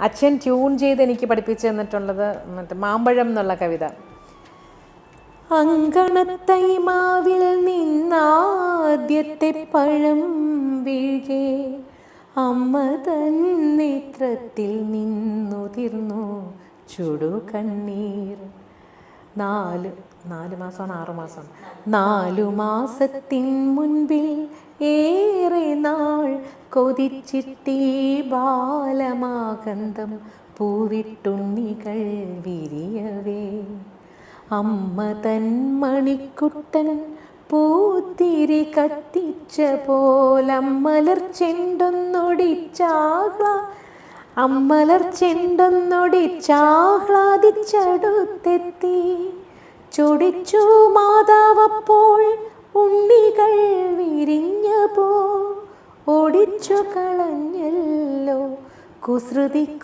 അച്ഛൻ ട്യൂൺ ചെയ്ത് എനിക്ക് പഠിപ്പിച്ചു തന്നിട്ടുള്ളത് മറ്റേ മാമ്പഴം എന്നുള്ള കവിത. അങ്കണത്തൈമാവിൽ നിന്നാദ്യത്തെ പഴം വീഴേ അമ്മ തന്നേത്രത്തിൽ നിന്നുതിർന്നു ചുടു കണ്ണീർ നാല് നാല് മാസമാണ് ആറ് മാസം. നാലു മാസത്തിൻ മുൻപിൽ കൊതിച്ചിട്ടീ ബാലമാകന്തം പൂവിട്ടുണ്ണികൾ വിരിയവേ. അമ്മ തൻ മണിക്കുട്ടൻ പൂത്തിരി കത്തിച്ച പോലമ്മലർ ചെണ്ടൊന്നൊടിച്ചാഹ്ല അമ്മലർ ചെണ്ടൊന്നൊടിച്ചാഹ്ലാദിച്ചടുത്തെത്തി ചൊടിച്ചു മാതാവപ്പോൾ ഓടിച്ചു കളഞ്ഞല്ലോ. കുസൃതി